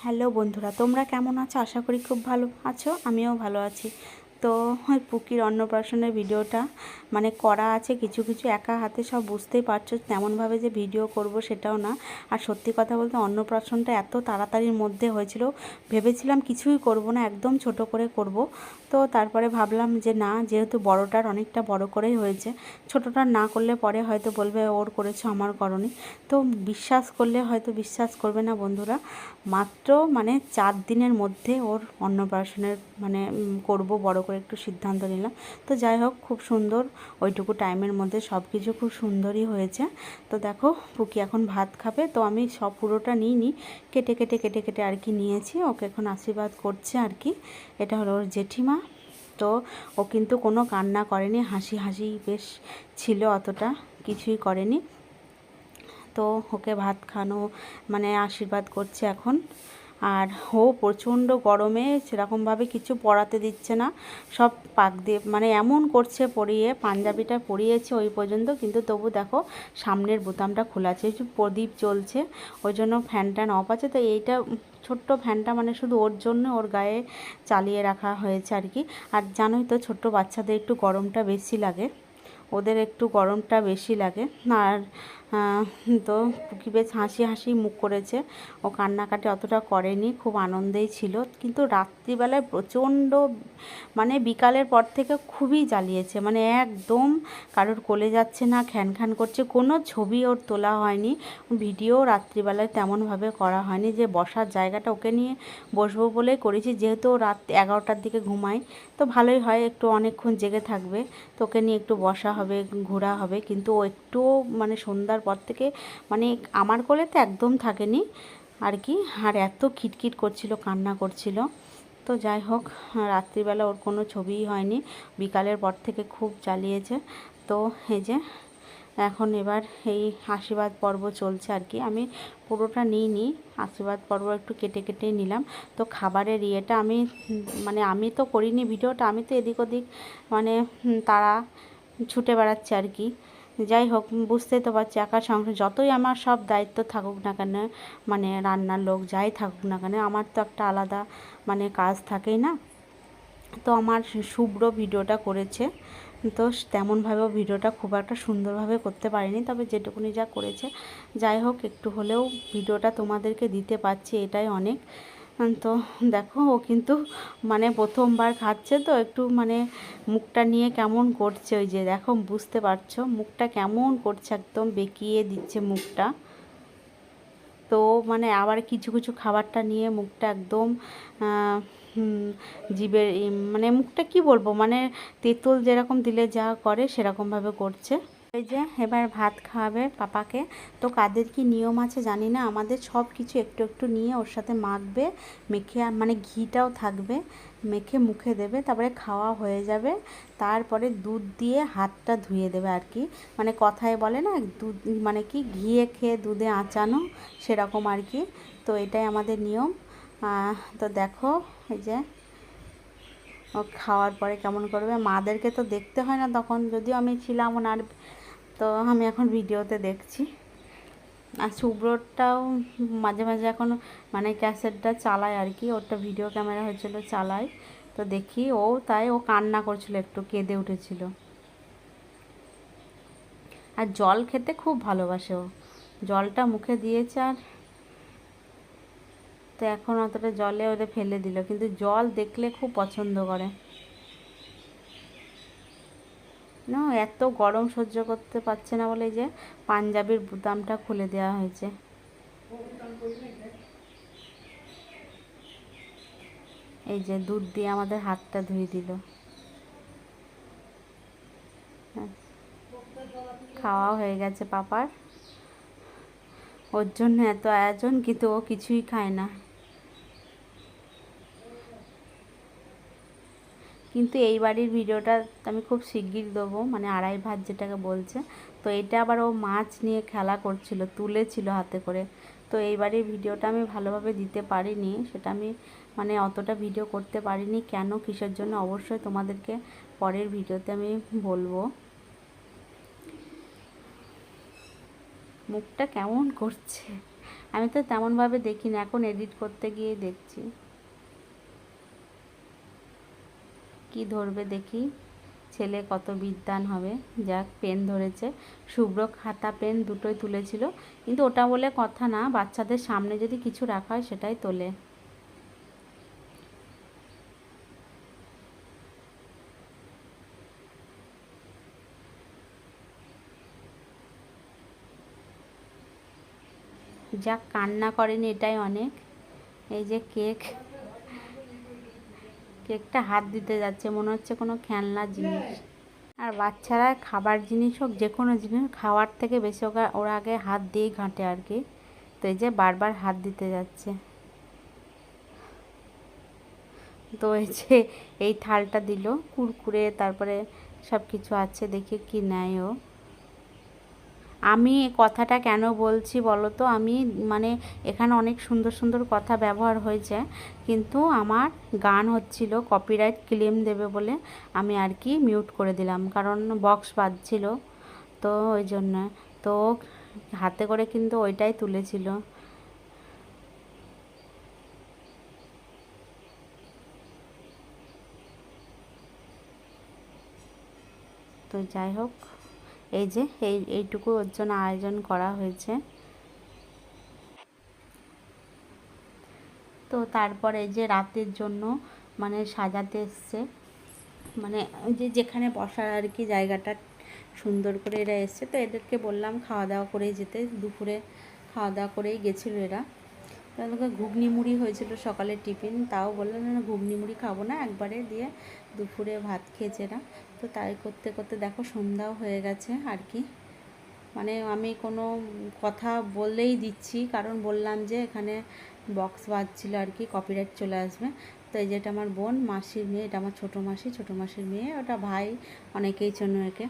Hello বন্ধুরা তোমরা কেমন আছো? আশা করি খুব ভালো আছো আমিও ভালো আছি। তো ওই পুকির অন্নপ্রাশনের ভিডিওটা মানে করা আছে, কিছু কিছু একা হাতে সব বুঝতেই পারছ, তেমনভাবে যে ভিডিও করব সেটাও না। আর সত্যি কথা বলতে অন্নপ্রাশনটা এত তাড়াতাড়ির মধ্যে হয়েছিল, ভেবেছিলাম কিছুই করব না, একদম ছোট করে করব। তো তারপরে ভাবলাম যে না, যেহেতু বড়টার অনেকটা বড় করেই হয়েছে, ছোটোটার না করলে পরে হয়তো বলবে ওর করেছ, আমার করনি। তো বিশ্বাস করলে হয়তো বিশ্বাস করবে না বন্ধুরা, মাত্র মানে চার দিনের মধ্যে ওর অন্নপ্রাশনের মানে করব, বড় করে একটু সিদ্ধান্ত নিলাম। তো যাই হোক, খুব সুন্দর ওইটুকু টাইমের মধ্যে সব কিছু খুব সুন্দরই হয়েছে। তো দেখো, পুকি এখন ভাত খাবে। তো আমি সব পুরোটা নিইনি কেটে কেটে কেটে কেটে আর কি নিয়েছি। ওকে এখন আশীর্বাদ করছে আর কি। এটা হলো ওর জেঠিমা। তো ও কিন্তু কোনো কান্না করেনি। হাসি হাসি বেশ ছিল অতটা। কিছুই করেনি। তো ওকে ভাত খানো মানে আশীর্বাদ করছে এখন। আর ও প্রচণ্ড গরমে সেরকমভাবে কিছু পরাতে দিচ্ছে না। সব পাক দিয়ে মানে এমন করছে পরিয়ে, পাঞ্জাবিটা পরিয়েছে ওই পর্যন্ত। কিন্তু তবু দেখো, সামনের বোতামটা খোলা আছে। প্রদীপ জ্বলছে, ওই জন্য ফ্যান ট্যান অফ আছে। তো এইটা ছোট্ট ফ্যানটা মানে শুধু ওর জন্য ওর গায়ে চালিয়ে রাখা হয়েছে আর কি। আর জানোই তো ছোট্ট বাচ্চাদের একটু গরমটা বেশি লাগে। ওদের একটু গরমটা বেশি লাগে। আর তো পুকি বেশ হাসি হাসি মুখ করেছে। ও কান্নাকাটি অতটা করেনি, খুব আনন্দেই ছিল। কিন্তু রাত্রিবেলায় প্রচণ্ড মানে বিকালের পর থেকে খুবই জ্বালিয়েছে। মানে একদম কারোর কোলে যাচ্ছে না খ্যান খ্যান করছে, কোনো ছবি ওর তোলা হয়নি। ভিডিও রাত্রিবেলায় তেমনভাবে করা হয়নি যে বসার জায়গাটা ওকে নিয়ে বসবো বলেই করেছি। যেহেতু রাত এগারোটার দিকে ঘুমায়, তো ভালোই হয় একটু অনেকক্ষণ জেগে থাকবে। তো ওকে নিয়ে একটু বসা হবে, ঘোরা হবে। কিন্তু ও একটুও মানে সন্ধ্যার পর থেকে মানে আমার কোলে তো একদম থাকেনি আর কি। আর এত খিটখিট করছিল, কান্না করছিল। তো যাই হোক, রাত্রিবেলা ওর কোনো ছবিই হয়নি। বিকালের পর থেকে খুব জ্বালিয়েছে তো এই যে, এখন এবার এই আশীর্বাদ পর্ব চলছে আর কি। আমি পুরোটা নিইনি, আশীর্বাদ পর্ব একটু কেটে কেটে নিলাম। তো খাবারের ইয়েটা আমি মানে আমি তো করিনি ভিডিওটা, আমি তো এদিক ওদিক মানে তারা ছুটে বেড়াচ্ছে আর কি। যাই হোক বুঝতে তো পারছি একা সংসার যতই আমার সব দায়িত্ব থাকুক না কেন মানে রান্নার লোক যাই থাকুক না কেন, আমার তো একটা আলাদা মানে কাজ থাকেই না। তো আমার শুভ্র ভিডিওটা করেছে, তো তেমনভাবেও ভিডিওটা খুব একটা সুন্দরভাবে করতে পারিনি, তবে যেটুকুনি যা করেছে, যাই হোক, একটু হলেও ভিডিওটা তোমাদেরকে দিতে পারছি, এটাই অনেক। তো দেখো, ও কিন্তু মানে প্রথমবার খাচ্ছে তো, একটু মানে মুখটা নিয়ে কেমন করছে ওই যে, দেখো, বুঝতে পারছ? মুখটা কেমন করছে, একদম বেঁকিয়ে দিচ্ছে মুখটা। তো মানে আবার কিছু কিছু খাবারটা নিয়ে মুখটা একদম জীবের মানে মুখটা কি বলব? মানে তেঁতুল যেরকম দিলে যা করে সেরকমভাবে করছে। ওই যে, এবার ভাত খাওয়াবে পাপাকে। তো কাদের কি নিয়ম আছে জানি না, আমাদের সব কিছু একটু একটু নিয়ে ওর সাথে মাখবে, মেখে মানে ঘিটাও থাকবে, মেখে মুখে দেবে, তারপরে খাওয়া হয়ে যাবে, তারপরে দুধ দিয়ে হাতটা ধুয়ে দেবে আর কি। মানে কথায় বলে না, দুধ মানে কি ঘিয়ে খেয়ে দুধে আঁচানো, সেরকম আর কি। তো এটাই আমাদের নিয়ম। তো দেখো, এই যে, ও খাওয়ার পরে কেমন করবে। মাদেরকে তো দেখতে হয় না তখন, যদিও আমি ছিলাম ওনার তো আমি এখন ভিডিওতে দেখছি। আর শুভ্রটাও মাঝে মাঝে এখন মানে ক্যাসেটটা চালায় আর কি। ওরটা ভিডিও ক্যামেরা হয়েছিল চালায়। তো দেখি ও তাই ও কান্না করছিল, একটু কেঁদে উঠেছিল। আর জল খেতে খুব ভালোবাসে ও। জলটা মুখে দিয়েছে আর তো এখন অতটা জলে ওদের ফেলে দিল। কিন্তু জল দেখলে খুব পছন্দ করে। না, এত গরম সহ্য করতে পারছে না বলে যে পাঞ্জাবির বুতামটা খুলে দেওয়া হয়েছে। এই যে দুধ দিয়ে আমাদের হাতটা ধুয়ে দিল। খাওয়া হয়ে গেছে পাপার। ওর জন্য এত আয়োজন, কিন্তু ও কিছুই খায় না। কিন্তু এই বাড়ির ভিডিওটা আমি খুব শিগগির দেবো মানে আড়াই ভাত যেটাকে বলছে। তো এটা আবার ও মাছ নিয়ে খেলা করছিল, তুলেছিল হাতে করে। তো এই বাড়ির ভিডিওটা আমি ভালোভাবে দিতে পারিনি, সেটা আমি মানে অতটা ভিডিও করতে পারিনি। কেন, কিসের জন্য, অবশ্যই তোমাদেরকে পরের ভিডিওতে আমি বলব। মুখটা কেমন করছে? আমি তো তেমনভাবে দেখি না এখন এডিট করতে গিয়ে দেখছি। কি ধরবে দেখি। ছেলে কত বিদ্যান হবে। যাক, পেন ধরেছে। শুভ্র খাতা, পেন দুটোই তুলেছিল। কিন্তু ওটা বলে কথা না, বাচ্চাদের সামনে যদি কিছু রাখা হয় সেটাই তোলে। যাক, কান্না করেনি এটাই অনেক। এই যে কেক। কেকটা হাত দিতে যাচ্ছে, মনে হচ্ছে কোনো খেলনা জিনিস। আর বাচ্চারা খাবার জিনিস হোক, যে কোনো জিনিস খাওয়ার থেকে বেশি ওরা আগে হাত দিয়েই ঘাঁটে আর কি। তো এই যে বারবার হাত দিতে যাচ্ছে। তো এই যে এই থালটা দিল, কুরকুরে, তারপরে সব কিছু আছে, দেখি কি নেয় ও। আমি কথাটা কেন বলছি বলো তো? আমি মানে এখানে অনেক সুন্দর সুন্দর কথা ব্যবহার হয়েছে, কিন্তু আমার গান হচ্ছিল কপিরাইট ক্লেম দেবে বলে আমি আর কি মিউট করে দিলাম, কারণ বক্স বাজছিল তো ওই জন্য। তো হাতে করে কিন্তু ওইটাই তুলেছিল। তো যাই হোক। এই যে, এই, এইটুকু ওর জন্য আয়োজন করা হয়েছে। তো তারপরে যে রাতের জন্য মানে সাজাতে এসছে। মানে ওই যে যেখানে বসার আর কি জায়গাটা সুন্দর করে এরা এসছে। তো এদেরকে বললাম খাওয়া দাওয়া করেই যেতে। দুপুরে খাওয়া দাওয়া করেই গেছিল এরা। তাদেরকে ঘুগনি মুড়ি হয়েছিল সকালের টিফিন, তাও বললেন না, ঘুগনি মুড়ি খাব না, একবারে দিয়ে দুপুরে ভাত খেয়েছে এরা। তো তাই করতে করতে দেখো সন্ধ্যাও হয়ে গেছে আর কি। মানে আমি কোনো কথা বললেই দিচ্ছি, কারণ বললাম যে এখানে বক্স বাজছিল আর কি কপিরাইট চলে আসবে। তো এই যেটা আমার বোন, মাসির মেয়ে, এটা আমার ছোটো মাসি, ছোটো মাসির মেয়ে, ওটা ভাই, অনেকেই চেন একে।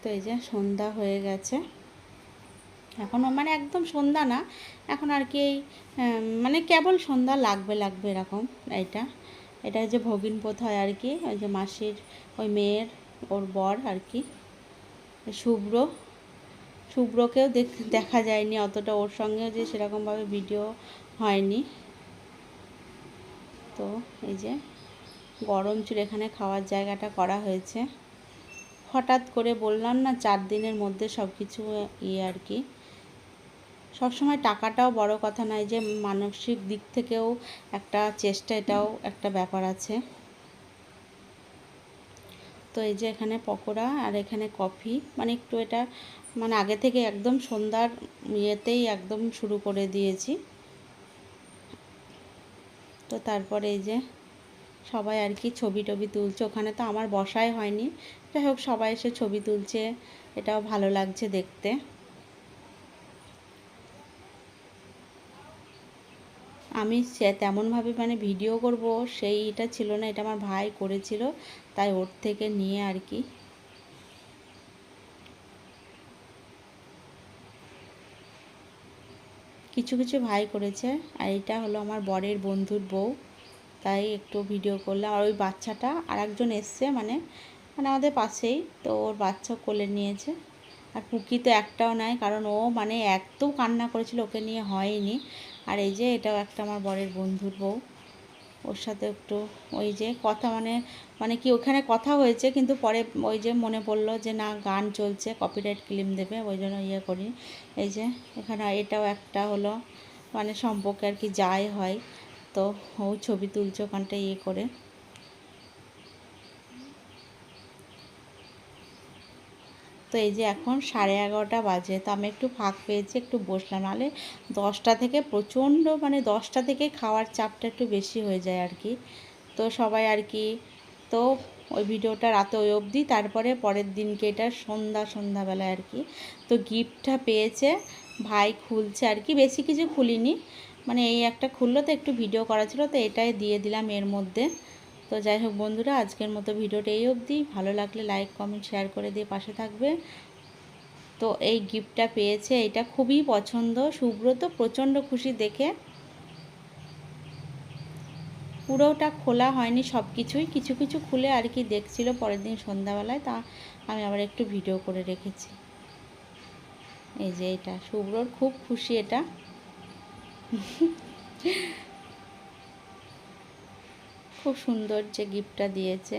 তো এই যে সন্ধ্যা হয়ে গেছে। এখনও মানে একদম সন্ধ্যা না, এখন আর কি মানে কেবল সন্ধ্যা লাগবে লাগবে এরকম এইটা। এটা যে ভগিন হয় আর কি, ওই যে মাসির, ওই মেয়ের, ওর বর আর কি। শুভ্র, শুভ্রকেও দেখা যায়নি অতটা, ওর সঙ্গেও যে সেরকমভাবে ভিডিও হয়নি। তো এই যে গরম চুল এখানে খাওয়ার জায়গাটা করা হয়েছে। হঠাৎ করে বললাম না, চার দিনের মধ্যে সব কিছু ইয়ে আর কি। সবসময় টাকাটাও বড় কথা নয় যে মানসিক দিক থেকেও একটা চেষ্টা, এটাও একটা ব্যাপার আছে। তো এই যে এখানে পকোড়া আর এখানে কফি মানে একটু এটা মানে আগে থেকে একদম সন্ধ্যার ইয়েতেই একদম শুরু করে দিয়েছি। তো তারপরে এই যে সবাই আর কি ছবি টবি তুলছে, ওখানে তো আমার বসাই হয়নি। যাই হোক, সবাই এসে ছবি তুলছে, এটাও ভালো লাগছে দেখতে। আমি সে তেমনভাবে মানে ভিডিও করব, সেইটা ছিল না, এটা আমার ভাই করেছিল, তাই ওর থেকে নিয়ে আর কি। কিছু কিছু ভাই করেছে, আর এটা হলো আমার বরের বন্ধুর বউ, তাই একটু ভিডিও করলাম। আর ওই বাচ্চাটা আর একজন এসছে মানে মানে আমাদের পাশেই, তো ওর বাচ্চা কোলে নিয়েছে। আর পুকি তো একটাও নাই, কারণ ও মানে এত কান্না করেছিল, ওকে নিয়ে হয়নি। আর এই যে এটাও একটা আমার বরের বন্ধুর বউ। ওর সাথে একটু ওই যে কথা মানে মানে কি ওখানে কথা হয়েছে কিন্তু পরে ওই যে মনে পড়ল যে না, গান চলছে কপিরাইট ক্লিম দেবে, ওই জন্য ইয়ে করি। এই যে এখানে এটাও একটা হলো মানে সম্পর্কে আর কি যাই হয়, তো ও ছবি তুলছে ওখানটা ইয়ে করে। তো এই যে এখন সাড়ে এগারোটা বাজে, তো আমি একটু ফাঁক পেয়েছি, একটু বসলাম। নাহলে দশটা থেকে প্রচণ্ড মানে দশটা থেকে খাওয়ার চাপটা একটু বেশি হয়ে যায় আর কি। তো সবাই আর কি, তো ওই ভিডিওটা রাতে ওই অবধি, তারপরে পরের দিনকে এটা সন্ধ্যা, সন্ধ্যাবেলায় আর কি। তো গিফটটা পেয়েছে, ভাই খুলছে আর কি, বেশি কিছু খুলিনি। মানে এই একটা খুললো, তো একটু ভিডিও করা ছিল, তো এটাই দিয়ে দিলাম এর মধ্যে। তো যাই হোক বন্ধুরা, আজকের মতো ভিডিওটা এই অবধি। ভালো লাগলে লাইক কমেন্ট শেয়ার করে দিয়ে পাশে থাকবে। তো এই গিফটটা পেয়েছে, এটা খুবই পছন্দ। সুব্রত প্রচণ্ড খুশি দেখে। পুরোটা খোলা হয়নি সব কিছুই কিছু কিছু খুলে আর কি দেখছিল পরের দিন সন্ধ্যাবেলায়, তা আমি আবার একটু ভিডিও করে রেখেছি। এই যে এটা, শুভ্রর খুব খুশি এটা। খুব সুন্দর যে গিফটটা দিয়েছে।